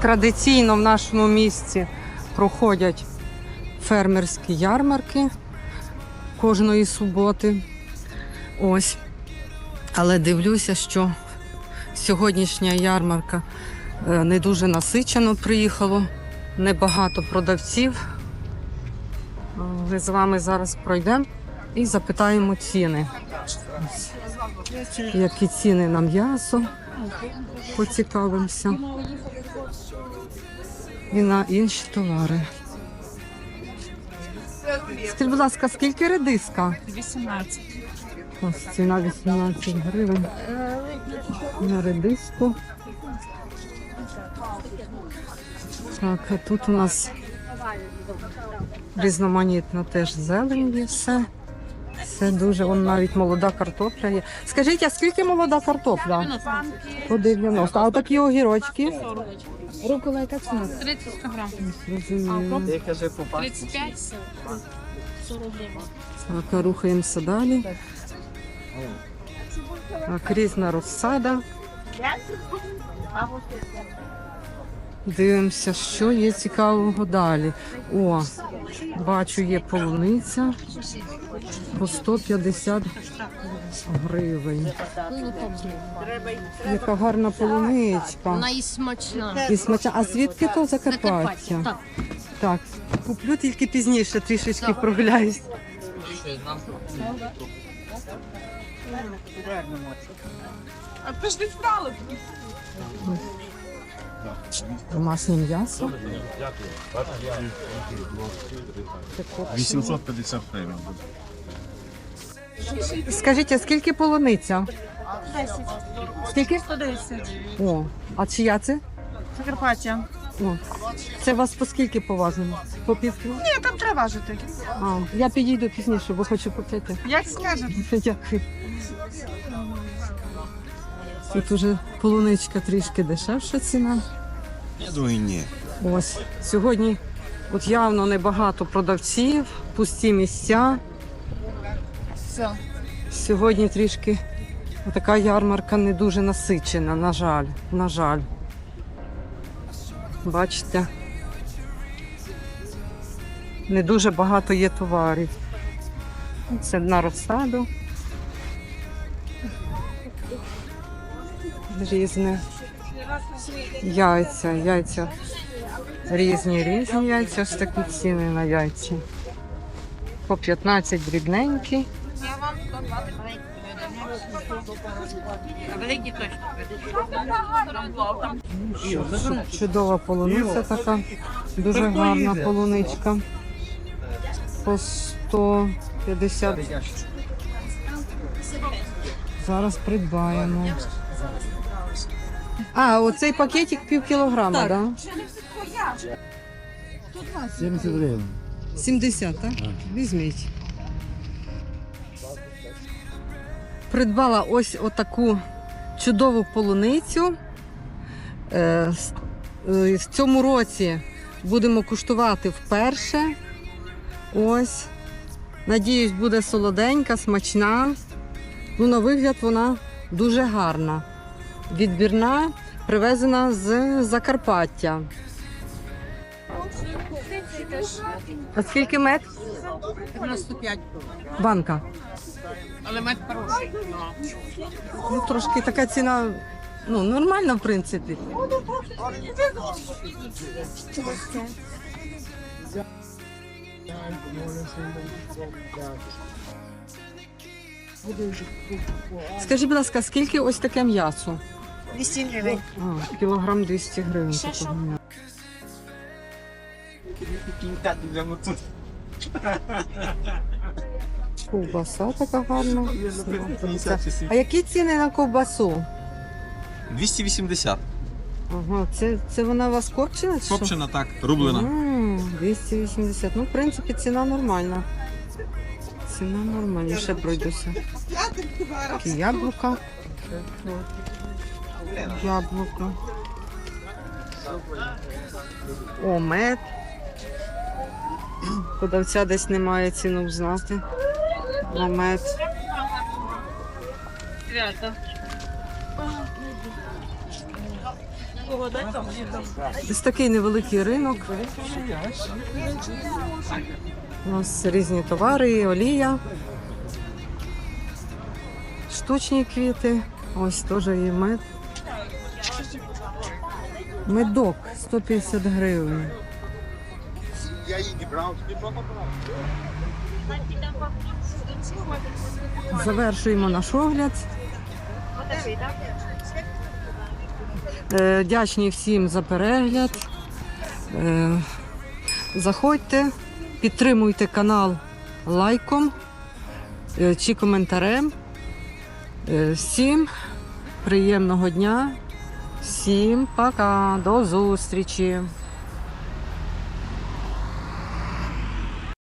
Традиційно в нашому місті проходять фермерські ярмарки кожної суботи. Ось. Але дивлюся, що сьогоднішня ярмарка е, не дуже насичено приїхало, небагато продавців. Ми з вами зараз пройдемо і запитаємо ціни. Ось. Які ціни на м'ясо? Поцікавимося. І на інші товари. Скажіть, будь ласка, скільки редиска? 18. Ось ціна 18 гривень на редиску. Так, а тут у нас різноманітна теж зелень є все. Все дуже, вон навіть молода картопля є. Скажіть, а скільки молода картопля? По 90. А такі огірочки? Рукола яка ціна? 30 грам. Зрозуміло. 35. Так, рухаємося далі. Так, різна розсада. Дивимося, що є цікавого далі. О, бачу, є полуниця по 150 гривень. Яка гарна полуничка. Вона і смачна. І смачна. А звідки то Закарпаття? Так, куплю тільки пізніше, трішечки прогуляюсь. А ти ж не встала. Домашнє м'ясо. 850 гривень. Скажіть, а скільки полуниця? 10. Скільки? 110. О, а чия це? Закарпаття. О, це вас по скільки поважено? По пів кіло? Ні, там треба важити. А, я підійду пізніше, бо хочу купити. Як скажете. Дякую. Тут уже полуничка трішки дешевша ціна. Я думаю, ні. Ось сьогодні от явно небагато продавців, пусті місця. Все. Сьогодні трішки така ярмарка не дуже насичена, на жаль. На жаль. Бачите, не дуже багато є товарів. Це на розсаду. Різне. Яйця, яйця. Різні, різні яйця. Ось такі ціни на яйця. По 15 дрібненькі. Я вам 120 А великі. Чудова полуниця така, дуже гарна полуничка. По 150. Зараз придбаємо. А, оцей пакетик пів кілограма, так? Да? 70 гривень. 70, так? Візьміть. Придбала ось отаку чудову полуницю. Е, с- е, В цьому році будемо куштувати вперше. Ось. Надіюсь, буде солоденька, смачна. Ну, на вигляд вона дуже гарна. Відбірна, привезена з Закарпаття. А скільки мед? 95. Банка. Але мед хороший. Ну, трошки така ціна, ну, нормальна, в принципі. Скажіть, будь ласка, скільки ось таке м'ясо? 200 гривень. А, кілограм 200 гривень. такого м'яса. Ковбаса така гарна. А які ціни на ковбасу? 280. Ага, це, це вона у вас копчена? чи що? Копчена так, рублена. М, 280. Ну, в принципі, ціна нормальна. Ціна нормальна. Ще пройдуся. Такі яблука. Яблука. О, мед. Продавця десь немає ціну знати. На мед. Ось такий невеликий ринок. У нас різні товари, олія, штучні квіти. Ось теж є мед. Медок 150 гривень. Завершуємо наш огляд. Е, Вдячні всім за перегляд. Е, Заходьте, підтримуйте канал лайком е, чи коментарем. Всім приємного дня, всім пока, до зустрічі.